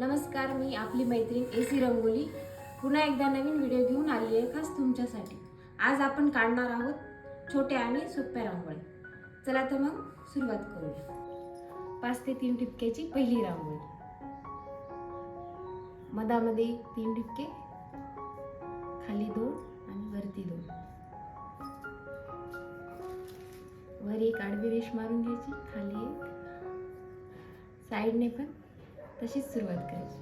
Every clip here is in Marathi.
नमस्कार मी आपली मैत्रीण ए सी रंगोली. पुन्हा एकदा नवीन व्हिडिओ घेऊन आली आहे खास तुमच्यासाठी. आज आपण काढणार आहोत छोट्या आणि सोप्या रांगोळ्या चला तर मग सुरुवात करूया. पाच ते तीन टिपक्याची पहिली रांगोळी. मधामध्ये तीन टिपके खाली दोन आणि वरती दोन. वर एक आडवी रेष मारून घ्यायची खाली एक. साईडने पण तशीच सुरुवात करायची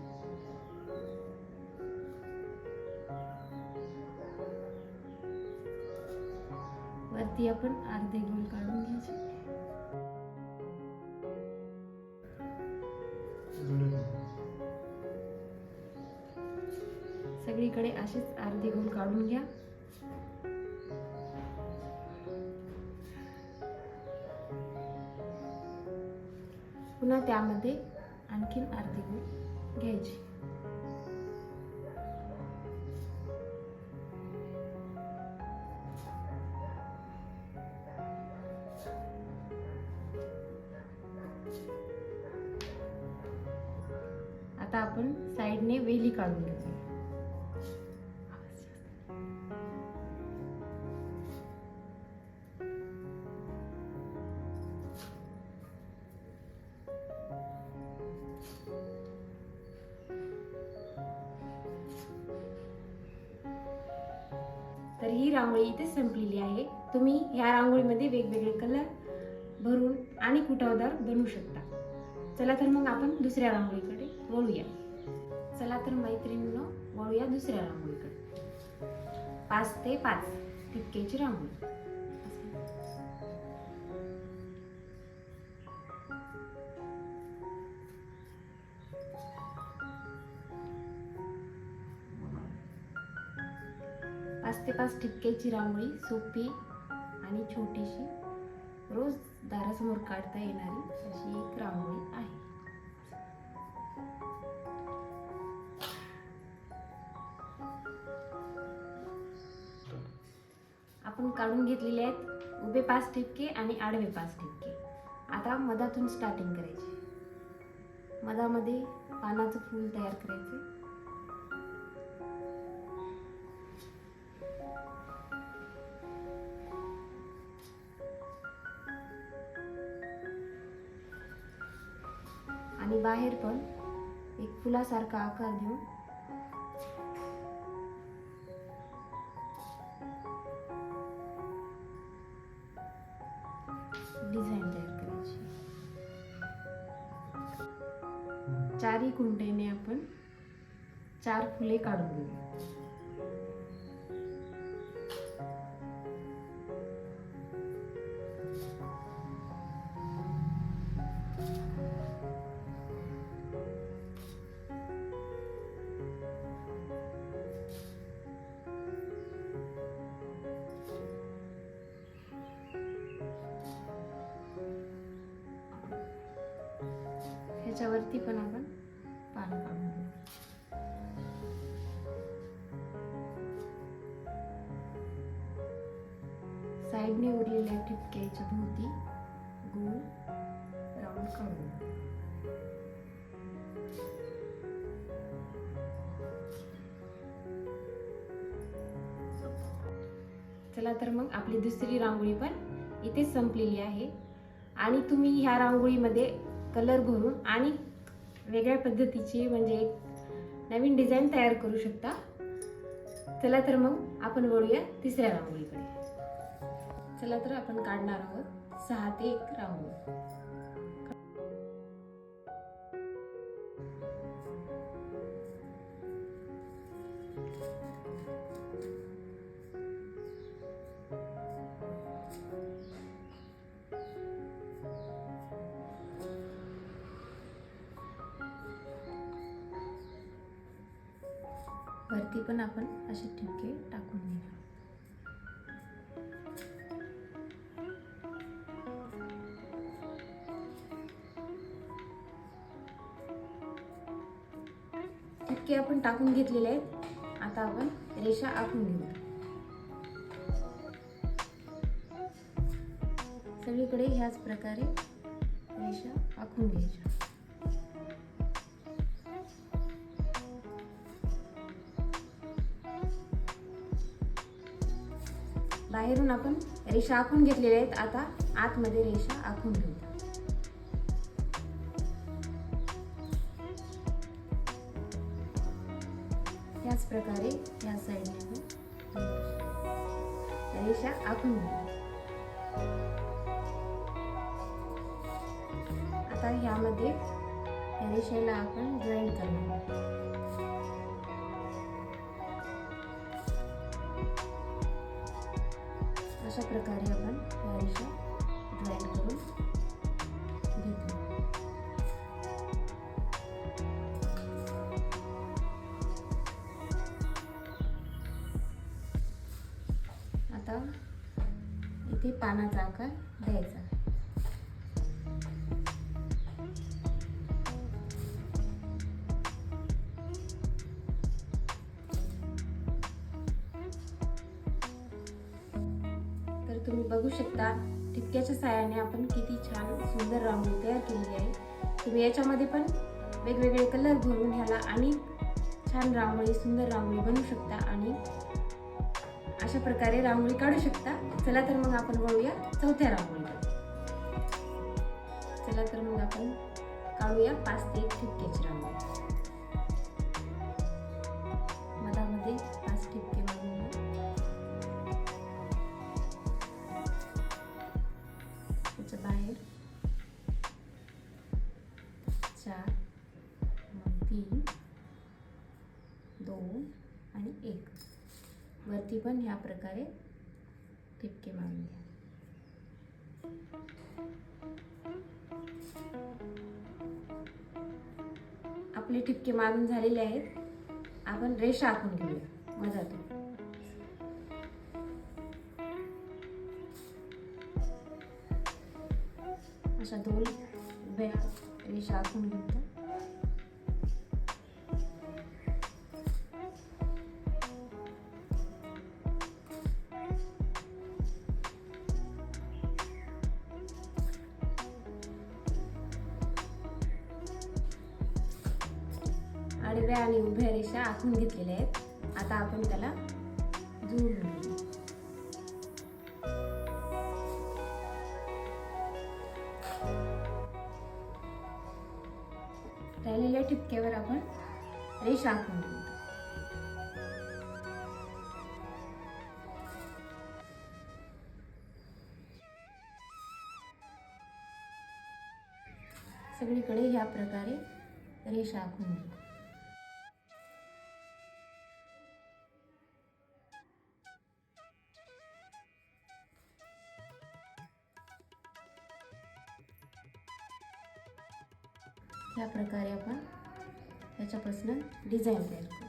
वरती आपण अर्धे गोल काढून घ्यायचे. सगळीकडे असेच अर्धे गोल काढून घ्या. पुन्हा त्यामध्ये घ्यायची. आता आपण साईडने वेली काढून घेतो तर ही रांगोळी इथे संपलेली आहे. तुम्ही ह्या रांगोळीमध्ये वेगवेगळे कलर भरून आणि कुटावदार बनवू शकता. चला तर मग आपण दुसऱ्या रांगोळीकडे वळूया. चला तर मैत्रिणीनं वळूया दुसऱ्या रांगोळीकडे. पाच ते पाच तितक्याची रांगोळी. पाच ते पाच ठिपक्याची रांगोळी सोपी आणि छोटीशी. रोज दारासमोर काढता येणारी अशी एक रांगोळी आहे. आपण काढून घेतलेले आहेत उभे पाच ठिपके आणि आडवे पाच ठिपके. आता मधातून स्टार्टिंग करायची. मधामध्ये पानाचं फूल तयार करायचे. बाहेर पण एक फुलासारखा आकार देऊन. डिझाईन तयार करायची. चारही कुंटेने आपण चार फुले काढून घेऊ ती पण आपण पान काढून घेऊ. साईडने उरलेल्या ठिपक्याच्या भोवती गोल राऊंड काढू चला तर मग आपली दुसरी रांगोळी पण इथे संपलेली आहे. आणि तुम्ही ह्या रांगोळीमध्ये कलर भरून आणि वेगळ्या पद्धतीची म्हणजे एक नवीन डिझाईन तयार करू शकता. चला तर मग आपण वळूया तिसऱ्या रांगोळीकडे. चला तर आपण काढणार आहोत सहा ते एक रांगोळी. ती पण आपण असे ठिपके टाकून घेणार ठिपके आपण टाकून घेतलेले आहेत. आता आपण रेषा आखून घेऊ. सगळीकडे ह्याच प्रकारे रेषा आखून घ्यायच्या. बाहेरून आपण रेषा आखून घेतलेल्या आहेत. आता आतमध्ये रेषा आखून घेऊ. त्याच प्रकारे या साईडने रेषा आखून घेऊ. आता ह्यामध्ये रेषेला आपण जॉईन करणार अशा प्रकारे आपण या रेषा करून घेतो आता इथे पानाचा आकार द्यायचा. बघू शकता. ठिपक्याच्या साह्याने आपण किती छान सुंदर रांगोळी तयार केलेली आहे. तुम्ही याच्यामध्ये पण वेगवेगळे कलर भरून ह्याला आणि छान रांगोळी सुंदर रांगोळी बनवू शकता आणि अशा प्रकारे रांगोळी काढू शकता. चला तर मग आपण वळूया चौथ्या रांगोळीला. चला तर मग आपण काढूया पाच ते एक ठिपक्याची रांगोळी. चार मग तीन दोन आणि एक. वरती पण ह्या प्रकारे ठिपके मारून घ्या. आपले ठिपके मारून झालेले आहेत. आपण रेषा आखून घेऊया. मधातून अशा दोन उभ्या रेषा आखून घेतो. आडव्या आणि उभ्या रेषा आखून घेतलेल्या आहेत. आता आपण त्याला जुळून ठिपक्यावर आपण रेषा आखून घेऊ सगळीकडे ह्या प्रकारे रेषा आखून घेऊ त्याच्यापासून डिझाईन तयार करू.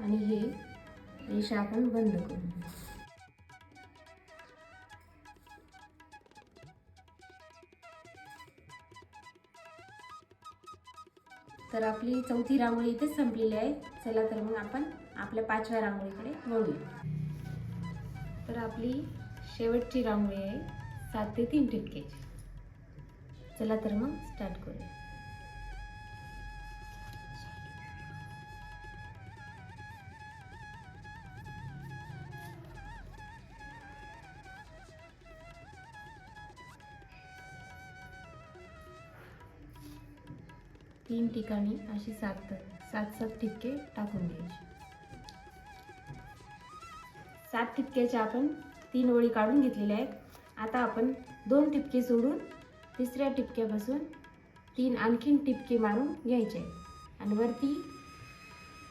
आणि हे रेषा आपण बंद करू. तर आपली चौथी रांगोळी इथेच संपलेली आहे. चला तर मग आपण आपल्या पाचव्या रांगोळीकडे वळूया. तर आपली शेवटची रांगोळी आहे सात ते तीन ठिपक्याची. चला तर मग स्टार्ट करूया. तीन ठिकाणी अशी सात सात सात ठिपके टाकून घ्यायची सात ठिपक्याच्या आपण तीन ओळी काढून घेतलेल्या आहेत. आता आपण दोन ठिपके सोडून तिसऱ्या ठिपक्यापासून तीन आणखीन ठिपके मारून घ्यायचे आहेत. आणि वरती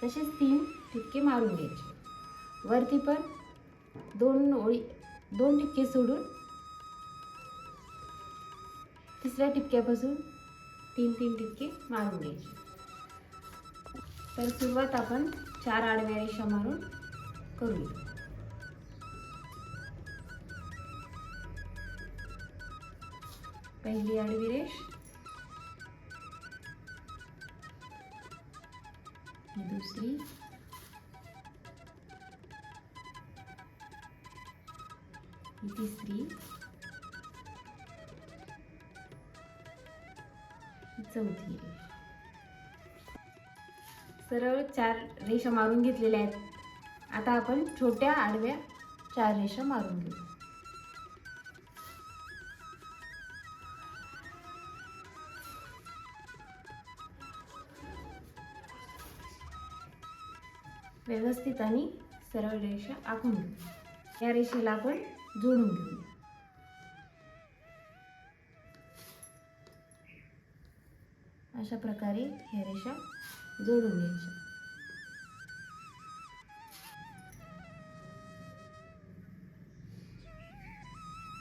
तसेच तीन ठिपके मारून घ्यायचे वरती पण दोन ओळी दोन ठिपके सोडून तिसऱ्या ठिपक्यापासून तीन तीन टिपके मारून घ्यायचे. तर सुरुवात आपण चार आडव्या रेषा मारून करूया. पहिली आडवी रेष. दुसरी. तिसरी. चौथी. सरळ चार रेषा मारून घेतलेल्या आहेत. आता आपण छोट्या आडव्या चार रेषा मारून घेऊ. व्यवस्थित आणि सरळ रेषा आखून घेऊ. या रेषेला आपण जोडून घेऊ. अशा प्रकारे ह्या रेषा जोडून घ्यायच्या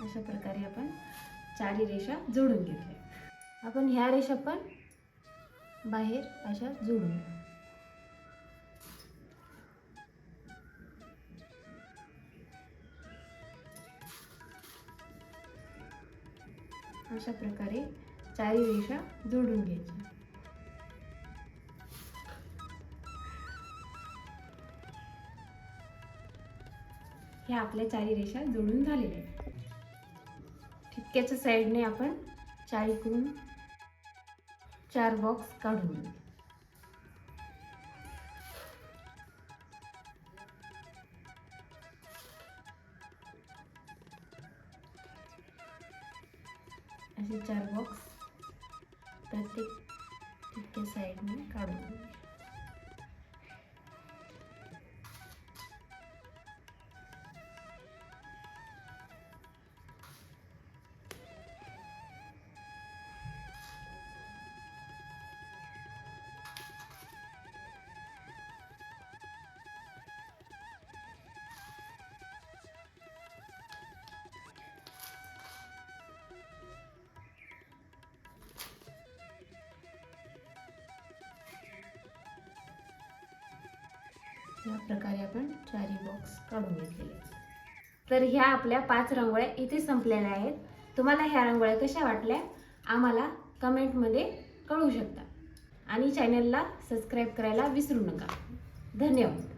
अशा प्रकारे आपण चारी रेषा जोडून घेतल्या. आपण ह्या रेषा पण बाहेर अशा जोडून घेऊ अशा प्रकारे चारी रेषा जोडून घ्यायच्या. ह्या आपल्या चारी रेषा जोडून झालेल्या आहेत. ठिपक्याच्या साईडने आपण चारीकडून चार बॉक्स काढून या प्रकारे आपण चारी बॉक्स काढून घेतलेले तर ह्या आपल्या पाच रांगोळ्या इथे संपलेल्या आहेत. तुम्हाला ह्या रांगोळ्या कशा वाटल्या आम्हाला कमेंटमध्ये कळवू शकता. आणि चॅनलला सबस्क्राईब करायला विसरू नका. धन्यवाद.